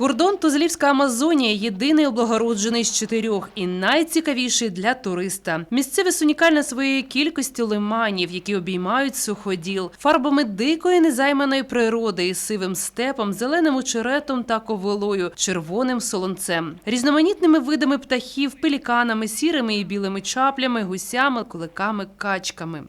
Кордон Тузлівська Амазонія єдиний облагороджений з чотирьох і найцікавіший для туриста. Місцевість унікальна своєю кількістю лиманів, які обіймають суходіл, фарбами дикої незайманої природи із сивим степом, зеленим очеретом та ковилою, червоним солонцем, різноманітними видами птахів, пеліканами, сірими і білими чаплями, гусями, куликами, качками.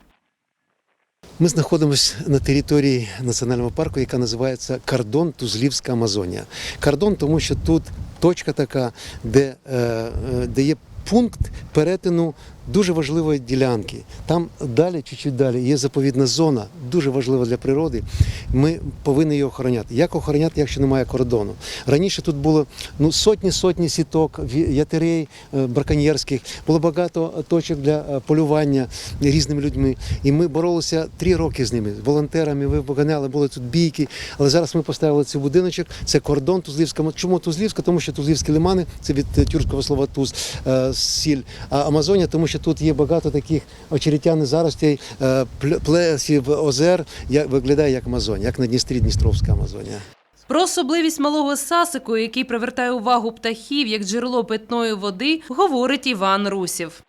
Ми знаходимося на території національного парку, яка називається Кордон Тузлівська Амазонія. Кордон, тому що тут точка така, де, е, е, де є пункт перетину дуже важливої ділянки. Там далі, чуть-чуть далі, є заповідна зона, дуже важлива для природи. Ми повинні її охороняти. Як охороняти, якщо немає кордону? Раніше тут було ну, сотні-сотні сіток, ятерей е, браконьєрських, було багато точок для е, полювання різними людьми. І ми боролися три роки з ними, з волонтерами, ви поганяли, були тут бійки. Але зараз ми поставили цей будиночок, це кордон Тузлівська. Чому Тузлівська? Тому що Тузлівські лимани, це від е, тюркського слова туз, сіль. А Амазонія, тому що тут є багато таких очеретяних заростей, е, плесів, озер, як виглядає як Амазонія, як на Дністрі Дністровська Амазонія. Про особливість малого сасику, який привертає увагу птахів як джерело питної води, говорить Іван Русів.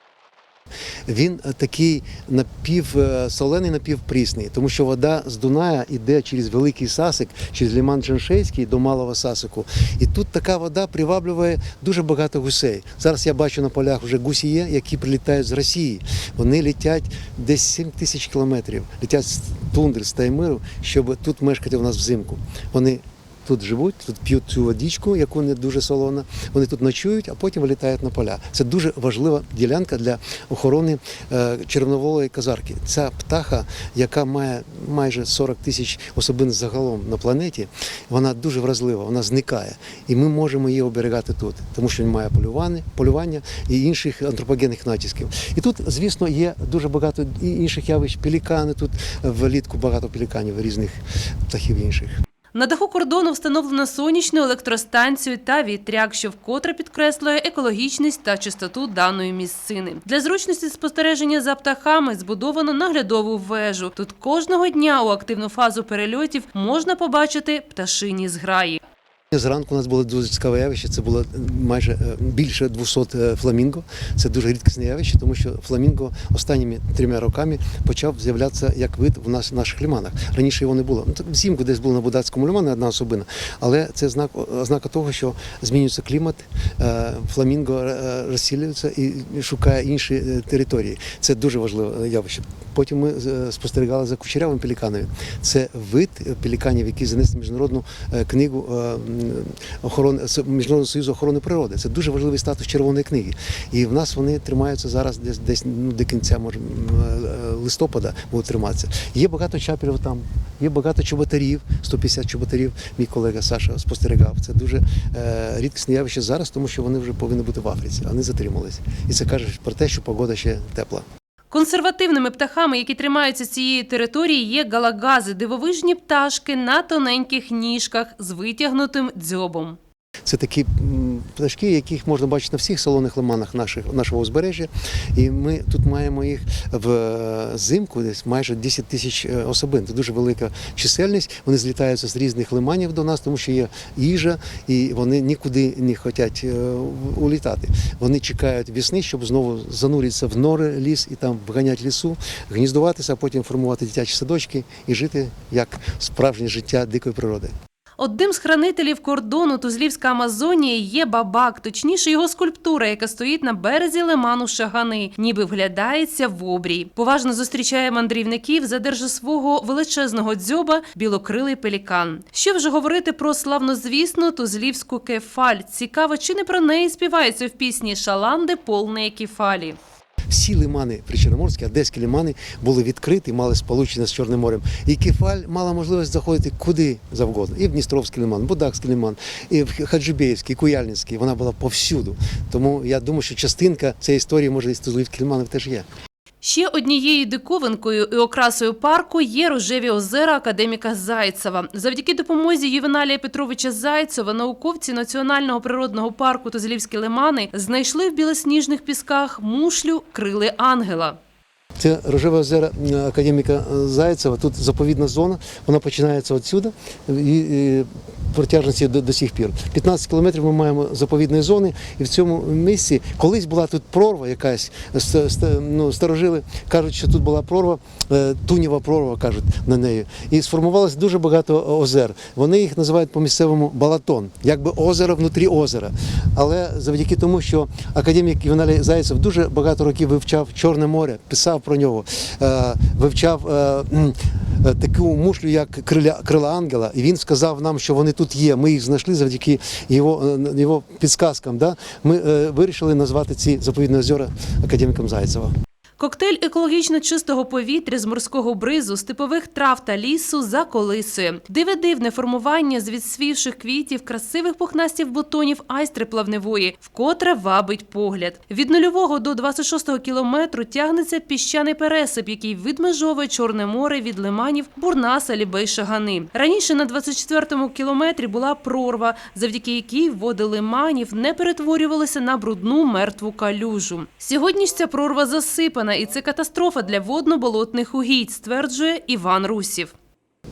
Він е, такий напівсолений, напівпрісний, тому що вода з Дуная йде через великий сасик, через лиман Джаншейський до малого сасику. І тут така вода приваблює дуже багато гусей. Зараз я бачу на полях вже гусі є, які прилітають з Росії. Вони летять десь 7 тисяч кілометрів, летять з тундри, з Таймиру, щоб тут мешкати у нас взимку. Вони Тут живуть, тут п'ють цю водичку, яку не дуже солона. Вони тут ночують, а потім вилітають на поля. Це дуже важлива ділянка для охорони е, червоноволої казарки. Ця птаха, яка має майже 40 тисяч особин загалом на планеті, вона дуже вразлива, вона зникає. І ми можемо її оберігати тут, тому що немає полювання, полювання і інших антропогенних натисків. І тут, звісно, є дуже багато інших явищ. Пелікани тут влітку багато пеліканів різних птахів інших. На даху кордону встановлено сонячну електростанцію та вітряк, що вкотре підкреслює екологічність та чистоту даної місцини. Для зручності спостереження за птахами збудовано наглядову вежу. Тут кожного дня у активну фазу перельотів можна побачити пташині зграї. Зранку у нас було дуже цікаве явище. Це було майже е, більше 200 е, фламінго. Це дуже рідкісне явище, тому що фламінго останніми трьома роками почав з'являтися як вид в нас в наших лиманах. Раніше його не було. Ну так взимку десь було на Будацькому лимані одна особина, але це знак ознака того, що змінюється клімат, е, фламінго е, розсілюється і шукає інші е, території. Це дуже важливе явище. Потім ми е, спостерігали за кучерявим пеліканами. Це вид пеліканів, який занесли міжнародну е, книгу е, охорони Міжнародного союзу охорони природи. Це дуже важливий статус червоної книги. І в нас вони тримаються зараз десь десь ну, до кінця може, листопада будуть триматися. Є багато чапелів там, є багато чоботарів, 150 чоботарів. Мій колега Саша спостерігав. Це дуже рідкісне явище зараз, тому що вони вже повинні бути в Африці, вони затрималися. І це каже про те, що погода ще тепла. Консервативними птахами, які тримаються цієї території, є галагази, дивовижні пташки на тоненьких ніжках з витягнутим дзьобом. Це такі пташки, яких можна бачити на всіх солоних лиманах наших, нашого узбережжя. І ми тут маємо їх взимку десь майже 10 тисяч е, особин. Це дуже велика чисельність. Вони злітаються з різних лиманів до нас, тому що є їжа, і вони нікуди не хочуть е, улітати. Вони чекають весни, щоб знову зануритися в нори ліс і там вганять лісу, гніздуватися, а потім формувати дитячі садочки і жити як справжнє життя дикої природи. Одним з хранителів кордону Тузлівська Амазонія є бабак, точніше його скульптура, яка стоїть на березі лиману Шагани, ніби вглядається в обрій. Поважно зустрічає мандрівників, задержа свого величезного дзьоба білокрилий пелікан. Що вже говорити про славнозвісну тузлівську кефаль? Цікаво, чи не про неї співається в пісні Шаланди повної кефалі. Всі лимани причорноморські, одеські лимани були відкриті, мали сполучення з Чорним морем. І Кефаль мала можливість заходити куди завгодно. І в Дністровський лиман, Будакський лиман, і в Хаджибеївський, Куяльницький. Вона була повсюду. Тому я думаю, що частинка цієї історії може і з лиманів теж є. Ще однією диковинкою і окрасою парку є рожеві озера академіка Зайцева. Завдяки допомозі Ювеналія Петровича Зайцева науковці Національного природного парку Тозлівські лимани знайшли в білосніжних пісках мушлю крили ангела. Це рожеве озеро е, академіка Зайцева. Тут заповідна зона. Вона починається відсюди і, протяжності до, до сих пір. 15 кілометрів ми маємо заповідної зони, і в цьому місці колись була тут прорва якась. Ну, старожили кажуть, що тут була прорва, е, тунєва прорва кажуть на неї. І сформувалось дуже багато озер. Вони їх називають по місцевому балатон, якби озеро внутрі озера. Але завдяки тому, що академік Іваналій Зайцев дуже багато років вивчав Чорне море, писав про нього, е, вивчав е, е, таку мушлю, як криля, крила ангела, і він сказав нам, що вони тут є. Ми їх знайшли завдяки його, його підсказкам. Да? Ми вирішили назвати ці заповідні озера академіком Зайцева. Коктейль екологічно чистого повітря з морського бризу, степових трав та лісу за колисою. Диве дивне формування з відсвівших квітів, красивих пухнастів бутонів айстри плавневої, вкотре вабить погляд. Від нульового до 26-го кілометру тягнеться піщаний пересип, який відмежовує Чорне море від лиманів Бурнаса, Лібей, Шагани. Раніше на 24-му кілометрі була прорва, завдяки якій води лиманів не перетворювалися на брудну мертву калюжу. Сьогодні ж ця прорва засипана, і це катастрофа для водно-болотних угідь, стверджує Іван Русів.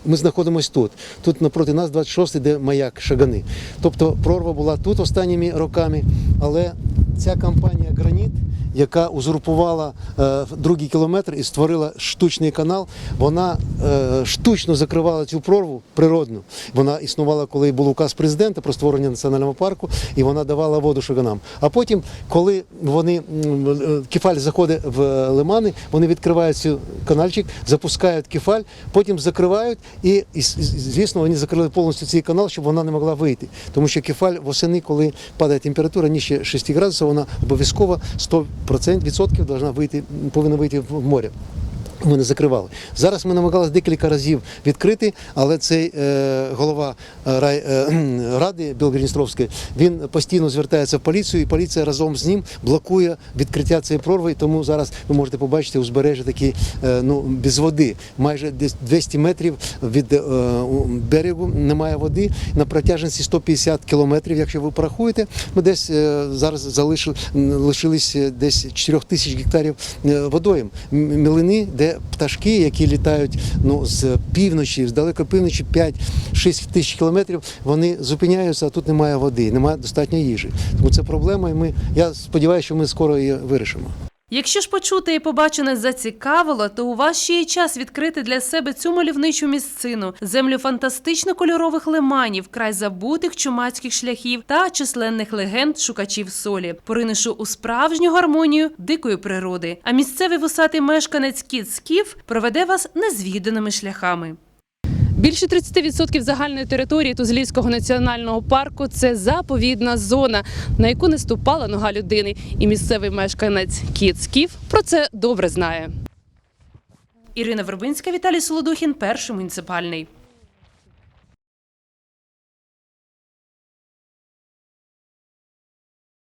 Ми знаходимося тут. Тут напроти нас 26 де маяк Шагани. Тобто прорва була тут останніми роками, але ця компанія Граніт, яка узурпувала е, другий кілометр і створила штучний канал, вона е, штучно закривала цю прорву природну. Вона існувала, коли був указ президента про створення національного парку, і вона давала воду шаганам. А потім, коли вони е, кефаль заходить в лимани, вони відкривають цю канальчик, запускають кефаль, потім закривають, і, звісно, вони закрили повністю цей канал, щоб вона не могла вийти. Тому що кефаль восени, коли падає температура нижче 6 градусів, вона обов'язково 100% відсотків должна вийти, повинна вийти в море. Ми не закривали. Зараз ми намагалися декілька разів відкрити, але цей е, голова е, рай, е, ради Білгородністровської, він постійно звертається в поліцію, і поліція разом з ним блокує відкриття цієї прорви. Тому зараз ви можете побачити узбережжя такі е, ну, без води. Майже десь 200 метрів від е, берегу немає води. На протяжності 150 кілометрів, якщо ви порахуєте, ми десь е, зараз залишили, лишились десь 4 тисяч гектарів е, водойм. М- Мілини, де пташки, які літають ну, з півночі, з далекої півночі 5-6 тисяч кілометрів, вони зупиняються, а тут немає води, немає достатньо їжі. Тому це проблема, і ми, я сподіваюся, що ми скоро її вирішимо. Якщо ж почути і побачене зацікавило, то у вас ще є час відкрити для себе цю мальовничу місцину, землю фантастично кольорових лиманів, край забутих чумацьких шляхів та численних легенд шукачів солі, поринувши у справжню гармонію дикої природи. А місцевий вусатий мешканець Кіт Скіф проведе вас незвіданими шляхами. Більше 30% загальної території Тузлівського національного парку це заповідна зона, на яку не ступала нога людини. І місцевий мешканець Кіт Скіф про це добре знає. Ірина Вербинська, Віталій Солодухін, перший муніципальний.